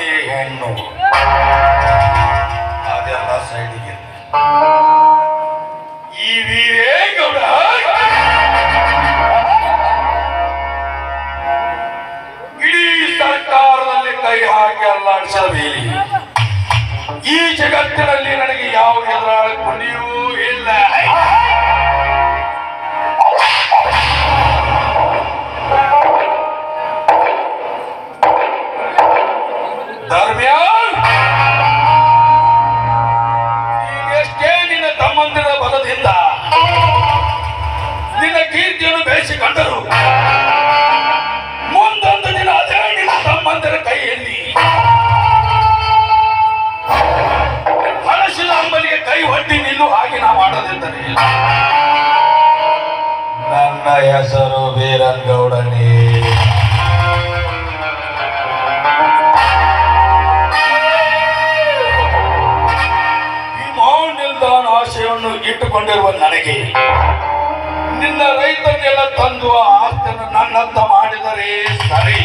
ಈ ಹೆಣ್ಣು ಅದೆಲ್ಲ ಸೈಡಿಗೆ. ಈ ವೀರೇಗೌಡ ಇಡೀ ಸರ್ಕಾರದಲ್ಲಿ ಕೈ ಹಾಕಿ ಅಲ್ಲಾಡಿಸಬೇಡಿ ಈ ಜಗತ್ತಿನಲ್ಲಿ ನನಗೆ ತಮ್ಮಂದಿರ ಬಲದಿಂದ. ನಿನ್ನ ಕೀರ್ತಿಯನ್ನು ಬೆಳೆಸಿಕೊಂಡರು ಕಂಡರು. ಮುಂದೊಂದು ದಿನ ಅದೇ ನಿನ್ನ ತಮ್ಮಂದಿರ ಕೈಯಲ್ಲಿ. ಹಳಸಿನ ಅಂಬಲಿಗೆ ಕೈ ಹೊಟ್ಟಿ ನಿಲ್ಲು ಹಾಗೆ ನಾ ಮಾಡದಿದ್ದರೆ. ನನ್ನ ಹೆಸರು ವೀರನ್ ಗೌಡನಿ. ಇಟ್ಟುಕೊಂಡಿರುವ ನನಗೆ, ನಿನ್ನ ರೈತರಿಗೆಲ್ಲ ತಂದು ಆಸ್ತಿಯನ್ನು ನನ್ನಂತ ಮಾಡಿದರೆ ಸರಿ.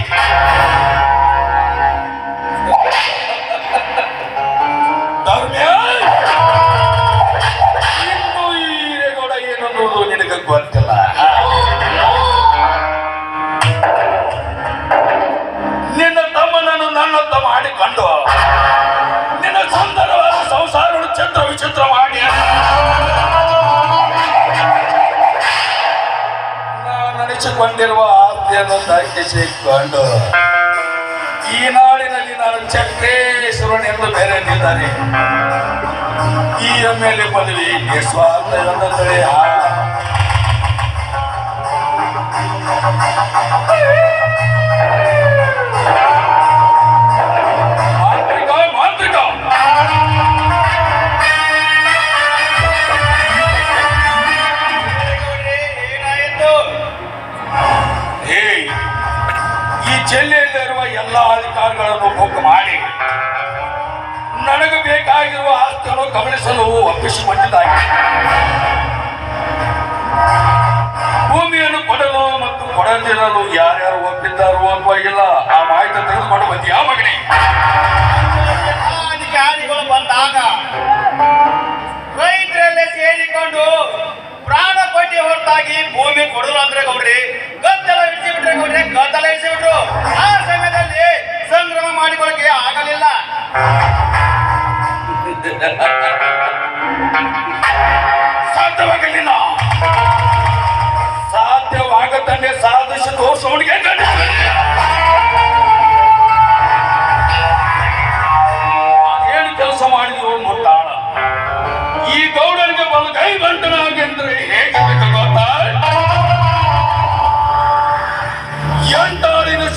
ಧರ್ಮ್ಯ! ಇನ್ನು ಈ ಹಿರೇಗೌಡ ಏನು ಅನ್ನೋದು ನಿನಗೆ ಗೊತ್ತಿಲ್ಲ. ನಾನು ನಡೆಸಿಕೊಂಡಿರುವ ಆಸ್ತಿಯನ್ನು ದಕ್ಕಿಸಿಕೊಂಡು ಈ ನಾಡಿನಲ್ಲಿ ನಾನು ಚಕ್ರೇಶ್ವರನೆಂದು ಬೇರೆ ನಿಂತಾರೆ ಈ ಎಂ ಎಲ್ ಎ ಪದವಿ ಈ ಜಿಲ್ಲೆಯಲ್ಲಿರುವ ಎಲ್ಲ ಅಧಿಕಾರಿಗಳನ್ನು ಬುಕ್ ಮಾಡಿ ನನಗೆ ಬೇಕಾಗಿರುವ ಆಸ್ತಿಯನ್ನು ಗಮನಿಸಲು ಒಪ್ಪಿಸಿಕೊಂಡಿದ್ದಾಗಿದೆ ಭೂಮಿಯನ್ನು ಕೊಡಲು ಮತ್ತು ಕೊಡದಿರಲು ಯಾರ್ಯಾರು ಒಪ್ಪಿದ್ದಾರೋ ಅಥವಾ ಇಲ್ಲ, ಆ ಮಾಹಿತಿ ತೆಗೆದುಕೊಂಡು ಬಂದಿ ಯಾವ ಮಗನೇ ಅಧಿಕಾರಿಗಳು ಬಂದಾಗ ರೈತರಲ್ಲೇ ಸೇರಿಕೊಂಡು ಪ್ರಾಣ ಕೊಟ್ಟಿ ಹೊರತಾಗಿ ಭೂಮಿ ಕೊಡಲು ಅಂದ್ರೆ ಗೌಡ್ರಿ, ಗದ್ದಲ ಇಳಿಸಿ ಬಿಟ್ರೆ ಗೌಡ್ರಿ, ಗದ್ದಲ Hahaha.